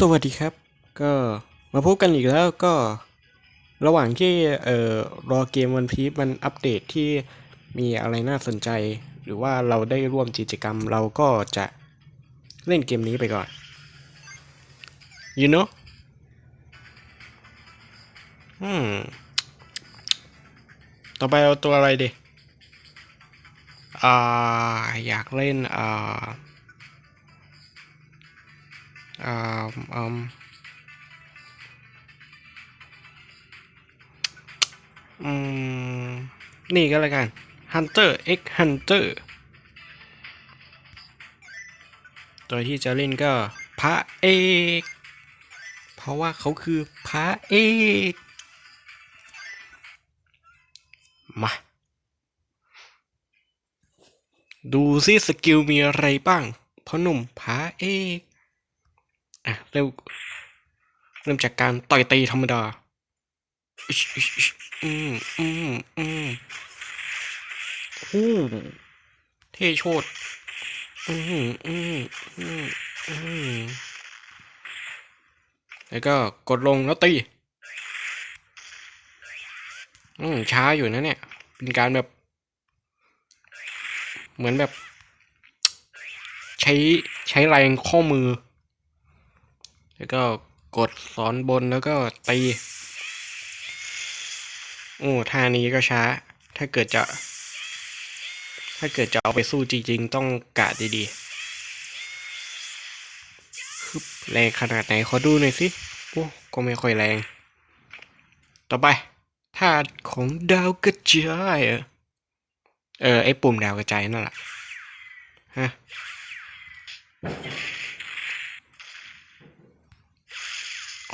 สวัสดีครับ ก็มาพบกันอีกแล้วก็ระหว่างที่เอ่อรอเกมวันพีมันอัปเดตที่มีอะไรน่าสนใจ หรือว่าเราได้ร่วมกิจกรรมเราก็จะเล่นเกมนี้ไปก่อน you know อืมต่อไปเอาตัวอะไรดีอ่าอยากเล่นอ่า อ่าอืมอืมนี่ก็แล้วกัน Hunter x Hunter ตัวที่จะเล่นก็พระเอก เพราะว่าเขาคือพระเอก มา ดูซิสกิลมีอะไรบ้างพ่อหนุ่มพระเอก อะเริ่มเริ่มจากการต่อยตีธรรมดาอิชอิชอิชอืมอืมอืมฮู้เท่โชดอืมอืมอืมอืมแล้วก็กดลงแล้วตี อืมช้าอยู่นะเนี่ย เป็นการแบบ เหมือนแบบ ใช้ใช้แรงข้อมือ แล้วก็กดสอนบนแล้วก็ตีโอ้ท่านี้ก็ช้า ถ้าเกิดจะ ถ้าเกิดจะเอาไปสู้จริงๆ ต้องกะดีๆฮึบแรงขนาดไหนขอดูหน่อยสิ โอ้ก็ไม่ค่อยแรง ต่อไปท่าของดาวกระจายเอเออไอ้ปุ่มดาวกระจายนั่นแหละฮะ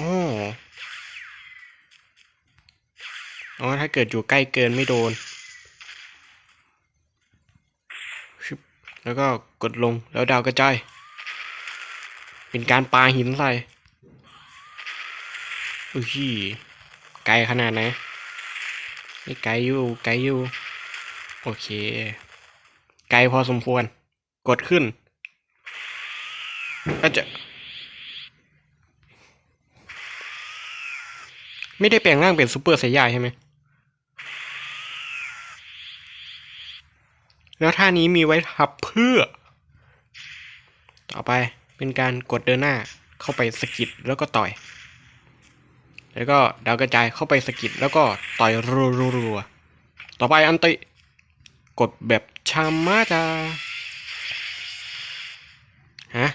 อ๋ออ๋อถ้าเกิดอยู่ใกล้เกินไม่โดนชึบแล้วก็กดลงแล้วดาวกระจาย เป็นการปาหินใส่อุ้ยไกลขนาดไหนนี่ไกลอยู่ไกลอยู่ โอเค ไกลพอสมควร กดขึ้นก็จะ ไม่ได้แปลงร่างเป็นซูเปอร์ไซย่าใช่ไหมแล้วท่านี้มีไว้ทับเพื่อ ต่อไปเป็นการกดเดินหน้าเข้าไปสกิดแล้วก็ต่อย แล้วก็ดาวกระจายเข้าไปสกิดแล้วก็ต่อยรัวๆๆต่อไปอันติ กดแบบชามาจาฮะ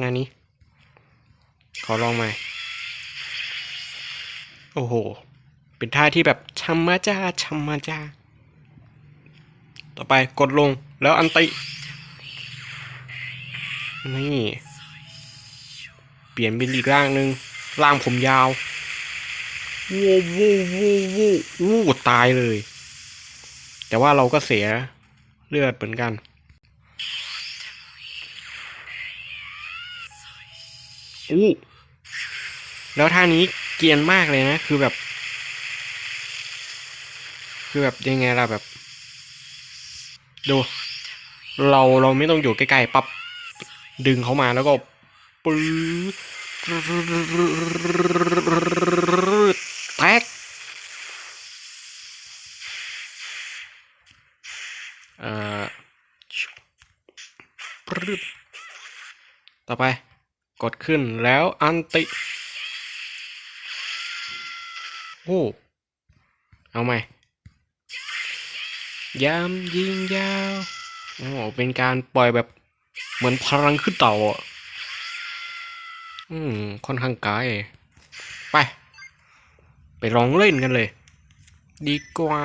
งานนี้ ขอลองใหม่ โอ้โห เป็นท่าที่แบบชัมมาจาชัมมาจา ต่อไปกดลงแล้วอันติ นี่ เปลี่ยนเป็นอีกร่างหนึ่งร่างผมยาววู้วู้วู้วู้วู้ตายเลย แต่ว่าเราก็เสียเลือดเหมือนกัน อู้แล้วท่านี้ เกียนมากเลยนะ คือแบบ คือแบบยังไงล่ะแบบ ดู เราเราไม่ต้องอยู่ใกล้ๆปั๊บดึงเขามาแล้วก็ปื๊ดแตกเอ่อปรึ๊ดต่อไป กดขึ้นแล้วอันติ โอ้เอาใหมยามยิงยาวโอ้เป็นการปล่อยแบบเหมือนพลังขึ้นเต่าอะ อืม ค่อนข้างไกลไป ไปลองเล่นกันเลย ดีกว่า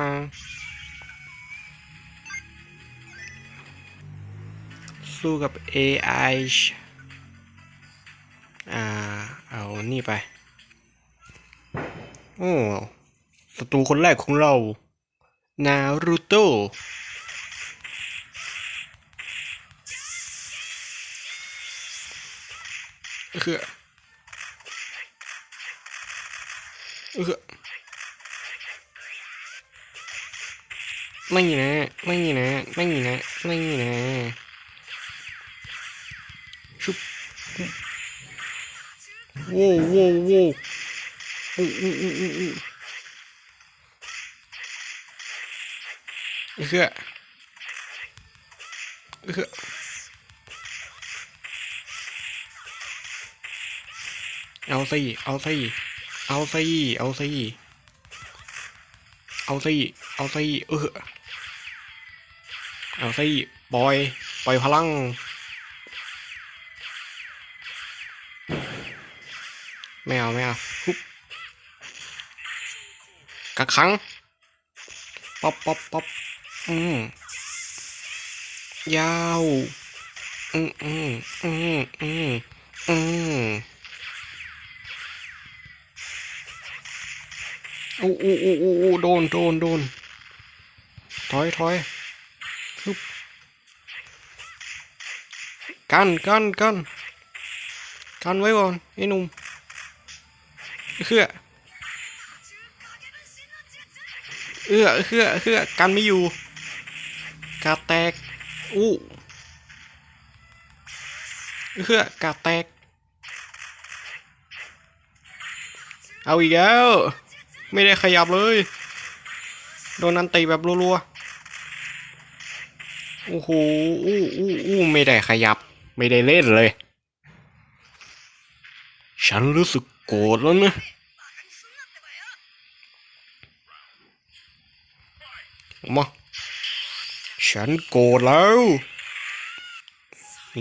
สู้กับ AI อ่า เอานี่ไป อ้ศัตรูคนแรกของเรา นารูโตเออเออไม่นะ ไม่นะ ไม่นะ ไม่นะ ชุบโว้วโว้ วโว้วอู้อู้อู้อู้อู้เฮ้ยเฮ้ยเอาสิเอาสิเอาสิเอาสิเอาสิเอาสิเออเอาสิปล่อย ปล่อยพลัง ไม่เอา ไม่เอาปุ๊บ กักขังป๊อปป๊อปป๊อปอืมยาวอืมอืมอืมอืมอืมอู้อู้อู้อู้อู้โดนโดนโดนถอยถอยปุ๊บกันกันกันกันไว้ก่อนไอ้หนุ่มเอื้อ เอื้อเอื้อเอื้อกันไม่อยู่กาแตกอู้เอื้อกาแตก เอาอีกแล้ว ไม่ได้ขยับเลย โดนนันตีแบบรัวๆ โอ้โหอู้อู้อู้ไม่ได้ขยับ ไม่ได้เล่นเลย ฉันรู้สึกโกรธแล้วนะ มาฉันโกรธแล้วเอ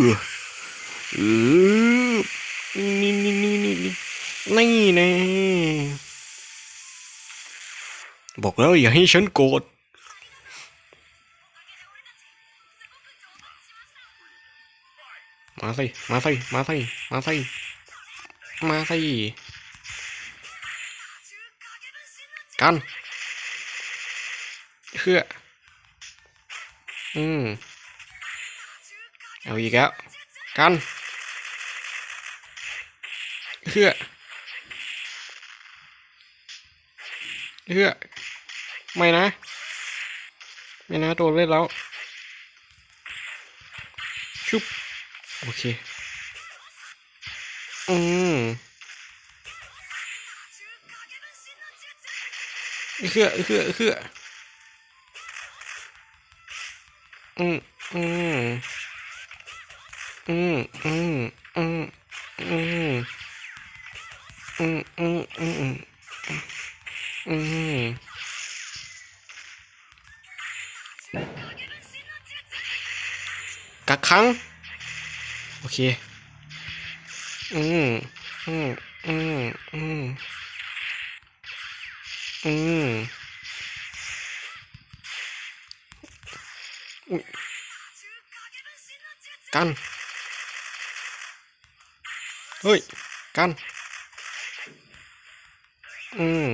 อเออนี่นี่นี่นี่นี่นี่น่บอกแล้วอย่าให้ฉันโกรธมาสิ มาสิ มาสิ มาสิ มาสิ กัน เพื่ออืมเอาอีกแล้วกันเพื่อเพื่อไม่นะ ไม่นะโดนเล่นแล้ว ชุบ โอเค อืมเฮือเฮือเฮือ อืมอืมอืมอืมอืมอืมอืมอืมอืมอืมกักขังโอเค อืมอืมอืมอืมอืมอุ๊ย กัน เฮ้ย กัน อืม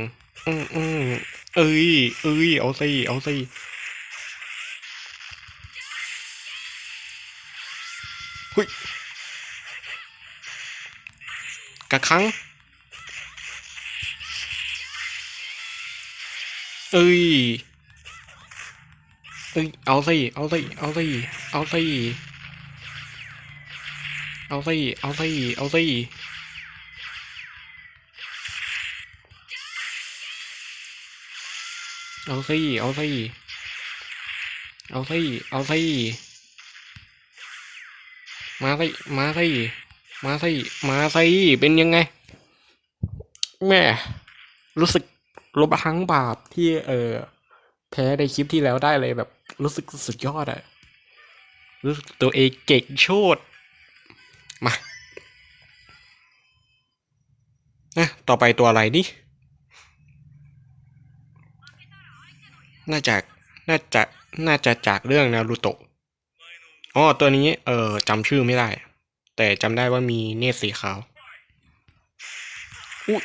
อืมอืมเอ้ยเอ้ยเอาสิเอาสิหุยกระครั้งเอ้ยเอ้ยเอาสิเอาสิเอาสิเอาสิ เอาสิเอาสิเอาสิเอาสิเอาสิเอาสิเอาสิมาสิมาสิมาสิมาสิเป็นยังไง แม่ รู้สึกลบทั้งบาปที่เออแพ้ในคลิปที่แล้วได้เลยแบบ รู้สึกสุดยอดอะรู้สึกตัวเองเก่งโชด มานะต่อไปตัวอะไรนี่ น่าจะ น่าจะ น่าจะจากเรื่องนารูโตะ อ๋อ ตัวนี้ เออจำชื่อไม่ได้ แต่จำได้ว่ามีเนตรสีขาว อุ้ย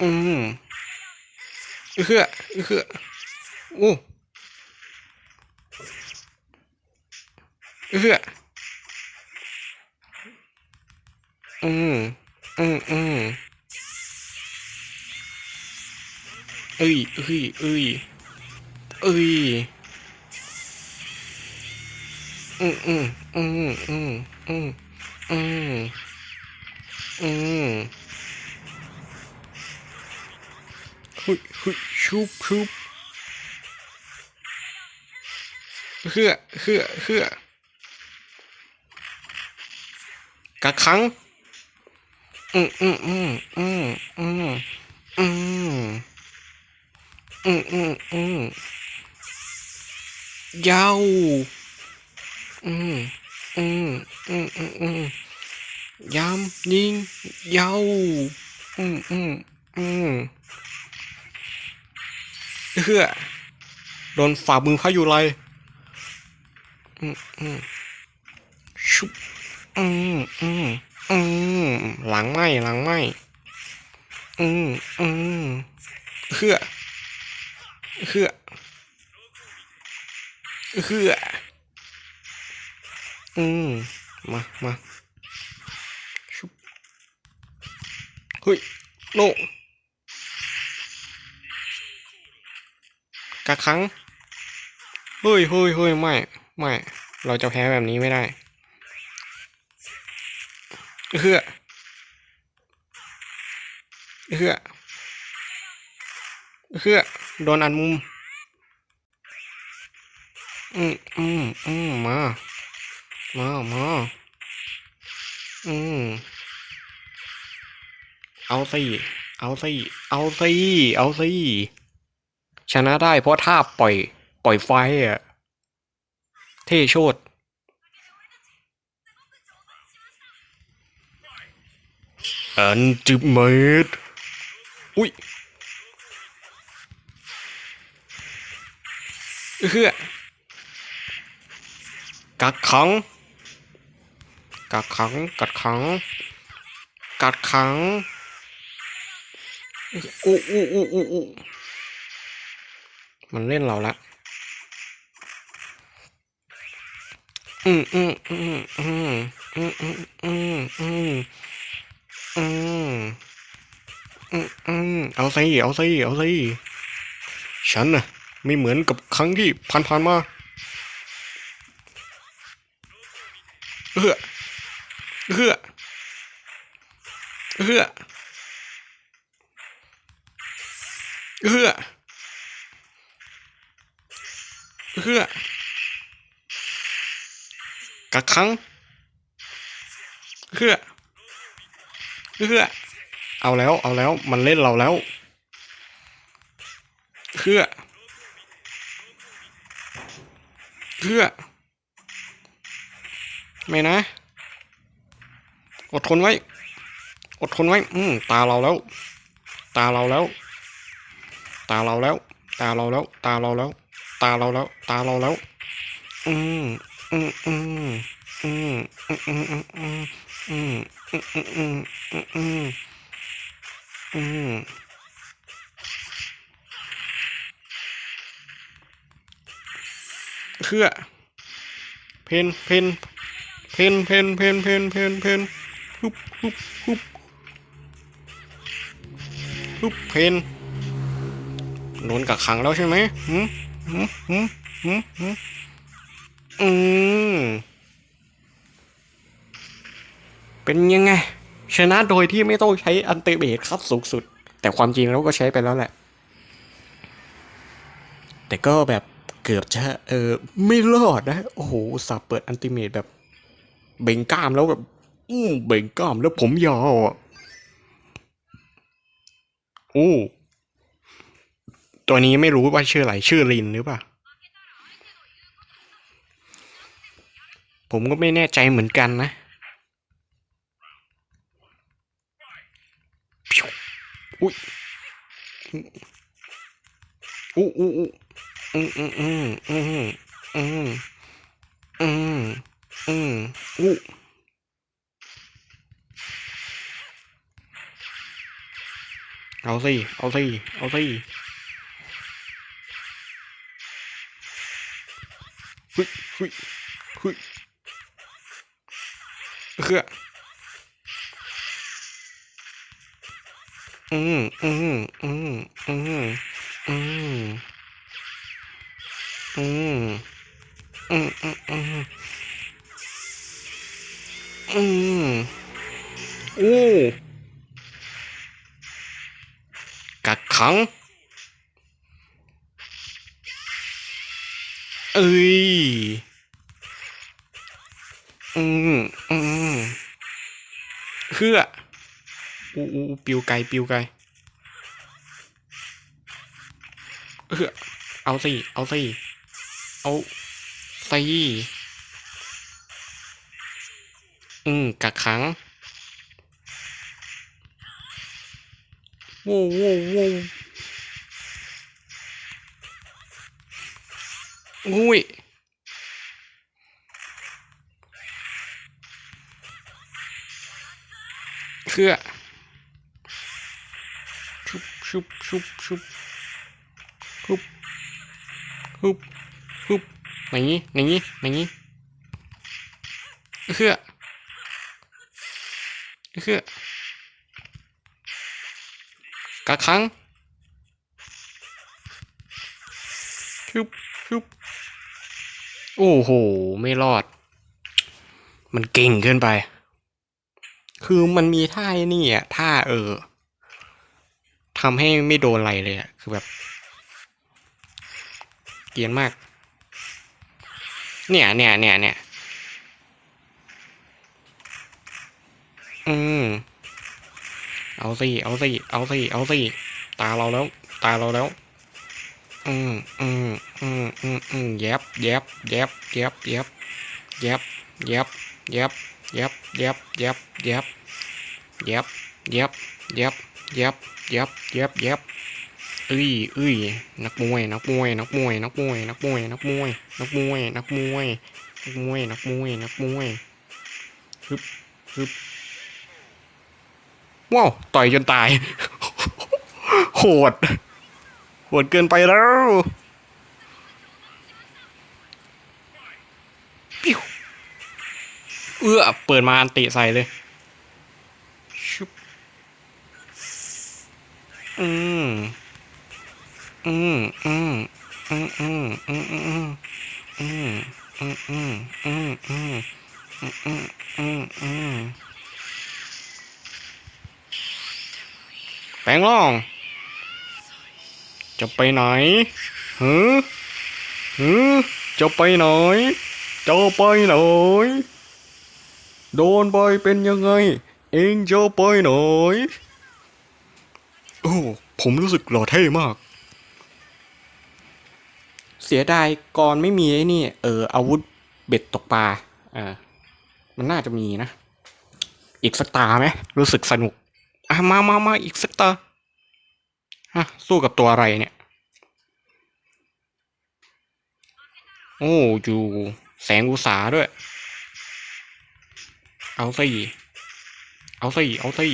อืมเอื้อเอื้ออู้ เอื้ออืมอืมอืมเอ้ยเอ้ยเอ้ยเอ้ยอืมอืมอืมอืมอืมอืมอืมหุยหุยชุบชุบเฮือเฮือเฮือ กักขัง อืมอืมอืมอืมอืมอืมอืมอืมอืมยาวอืมอืมอืมอืมอืมยำยิงยาวอืมอืมอืมเฮือโดนฝ่ามือพายุไรอืมอืมชุบ อืมอืมอืมหลังไหมหลังไหมอืมอืมเฮือเฮือเฮืออืมมามาชุบเฮ้ยโนกะครั้งเฮ้ยเฮ้ยเฮ้ยไม่ ไม่ เราจะแพ้แบบนี้ไม่ได้ เฮือเฮือเฮือโดนอันมุม อืมอืมอืมมา มามาอืมเอาสิเอาสิเอาสิเอาสิชนะได้เพราะท่าปล่อย ปล่อยไฟอะเท่โชด อันจิบเมดอุ้ยเฮือกัดขัง กัดขัง กัดขัง กัดขังอู้อู้อู้อู้อู้มันเล่นเราละ อืมอืมอืมอืมอืมอืมอืม อืมอืมอืมเอาสิเอาสิเอาสิฉันน่ะไม่เหมือนกับครั้งที่ผ่านๆมาเฮ้อเฮ้อเฮ้อเฮ้อเฮ้อกักขังเฮ้อ เฮ้อเอาแล้วเอาแล้วมันเล่นเราแล้วเฮ้อเฮ้อไม่นะ อดทนไว้ อดทนไว้ อืมตาเราแล้ว ตาเราแล้ว ตาเราแล้ว ตาเราแล้ว ตาเราแล้ว ตาเราแล้ว ตาเราแล้ว อืมอืมอืมอืมอืมอืมอืม อืมอืมอืมอืมอืมอืมอืมเพื่อเพนเพนเพนเพนเพนเพนเพนเพนฮึบฮึบฮึบฮึบเพนโดนกักขังแล้วใช่ไหมหืมหืมหืมหืมอืม เป็นยังไง ชนะโดยที่ไม่ต้องใช้อันเตเบตครับสูงสุด แต่ความจริงเราก็ใช้ไปแล้วแหละ แต่ก็แบบเกือบจะเออไม่รอดนะ โอ้โหสับเปิดอันติเมตแบบ เบ่งกล้ามแล้วแบบอู้เบ่งกล้ามแล้วผมยาวอะโอ้ตัวนี้ไม่รู้ว่าชื่ออะไรชื่อลินหรือเปล่า ผมก็ไม่แน่ใจเหมือนกันนะพิว อุ้ยอู้อู้อู้อืมอืมอืมอืมอืมอืมอืมอู้เอาสิ เอาสิ เอาสิหุยหุยหุยเคือ อืมอืมอืมอืมอืมอืมอืมอืมอืมอืมโอ้กักขังเอ้ยอืมอืมเพื่อ อูอูอูปิวไกลปิวไกลเออเอาสิเอาสิเอาสิอืมกักขังโว้วโว้วโว้วอุ้ยเพื่อ ชุบชุบชุบชุบชุบชุบอย่างนี้อย่างนี้อย่างนี้เพื่อเพื่อกักครั้งชุบชุบโอ้โห ไม่รอด มันเก่งเกินไป คือมันมีท่าไอ้นี่อะท่าเออ ทำให้ไม่โดนอะไรเลยอะคือแบบเกียนมาก เนี่ยเนี่ยเนี่ยเนี่ยอืมเอาสิเอาสิเอาสิเอาสิตาเราแล้ว ตาเราแล้ว อืมอืมอืมอืมอืมแยบแยบแยบแยบแยบแยบแยบแยบแยบแยบแยบแยบแยบแยบแยบแยบแยบยบแยบเอ้ยเอ้ยนักมวยนักมวยนักมวยนักมวยนักมวยนักมวยนักมวยนักมวยนักมวยนักมวยนักมวยฮึบฮึบว้าวต่อยจนตาย โหด โหดเกินไปแล้ว ปิ้วเอื้อเปิดมาอันติใส่เลยชุบ อืมอืมอืมอืมอืมอืมอืมอืมอืมอืมอืมอืมอืมอืมอืมอืมแปลงร่างจะไปไหนหือหือจะไปไหนจะไปไหนโดนไปเป็นยังไง เองจะไปไหน โอ้ ผมรู้สึกหล่อเท่มาก เสียดายก่อนไม่มีไอ้นี่ เออ อาวุธเบ็ดตกปลา อ่า มันน่าจะมีนะ อีกสักตาไหม รู้สึกสนุก อะ มามามาอีกสักตาฮะสู้กับตัวอะไรเนี่ย โอ้อยู่แสงอุสาด้วย เอาสิเอาสิเอาสิ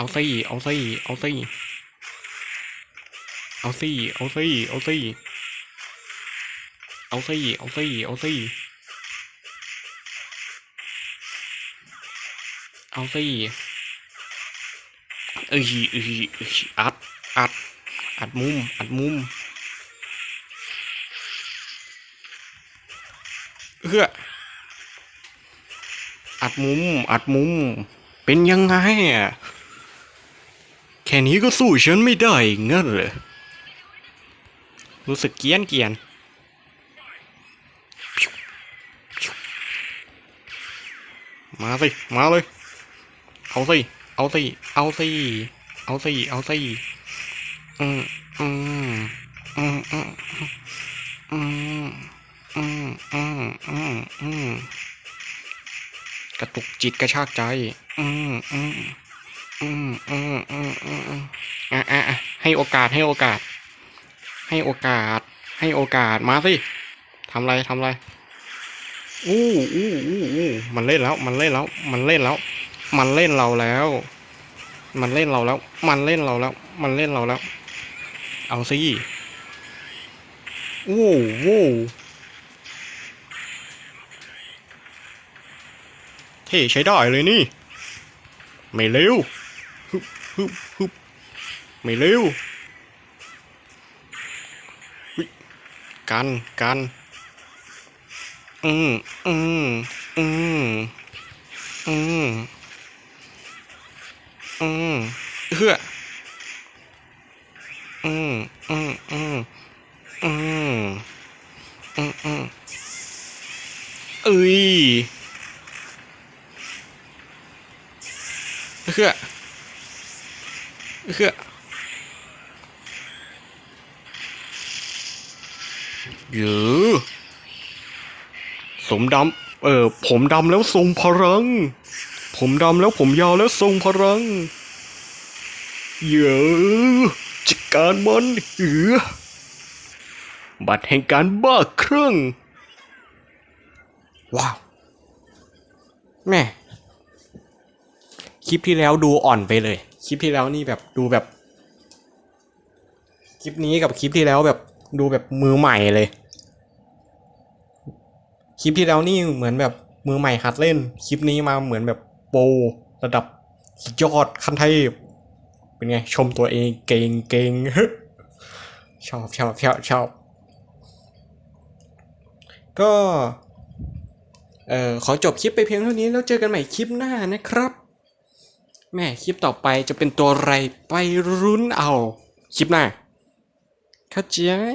เอาสิเอาสิเอาสิเอาสิเอาสิเอาสิเอาสิเอาสิเอาสิเอาสิเอ้ยเอ้ยเอ้ยอัดอัดอัดมุมอัดมุมเอื้ออัดมุม อัดมุม เป็นยังไงอะ ค่นี้ก็สู้ฉันไม่ได้งั้นเหรอรู้สึกเกียนเกียนมาสิ มาเลย เอาสิ เอาสิ เอาสิ เอาสิ เอาสิ อืมอืมอืมอืมอืมอืมอืมอืมอืมกระตุกจิตกระชากใจ อืมอืม อืมอืมอืมอืมอืมอะอะอะให้โอกาสให้โอกาส ให้โอกาส ให้โอกาสมาสิทำไรทำไรอู้อู้อู้อู้มันเล่นแล้ว มันเล่นแล้ว มันเล่นแล้ว มันเล่นเราแล้ว มันเล่นเราแล้ว มันเล่นเราแล้ว มันเล่นเราแล้ว เอาสิวู้วู้เท่ใช้ได้เลยนี่ ไม่เร็ว ฮึบฮึบไม่เร็วกันกันอืมอืมอืมอืมอืมเฮืออืมอืมอืมอืมอืมอืมเอ้ยเฮือ เฮือเยอะสมดำเออ ผมดำแล้วทรงพลัง ผมดำแล้วผมยาวแล้วทรงพลังเยอะจัดการมันเออบัตรแห่งการบ้าเครั่อง ว้าว แม่ คลิปที่แล้วดูอ่อนไปเลย คลิปที่แล้วนี่แบบดูแบบ คลิปนี้กับคลิปที่แล้วแบบดูแบบมือใหม่เลย คลิปที่แล้วนี่เหมือนแบบมือใหม่หัดเล่น คลิปนี้มาเหมือนแบบโปรระดับสุดยอดขั้นเทพเป็นไง ชมตัวเองเก่งเก่งชอบชอบชอบชอบก็เอ่อขอจบคลิปไปเพียงเท่านี้แล้วเจอกันใหม่คลิปหน้านะครับ แม่คลิปต่อไปจะเป็นตัวอะไรไปรุ้นเอา คลิปหน้าเข้าใจไหม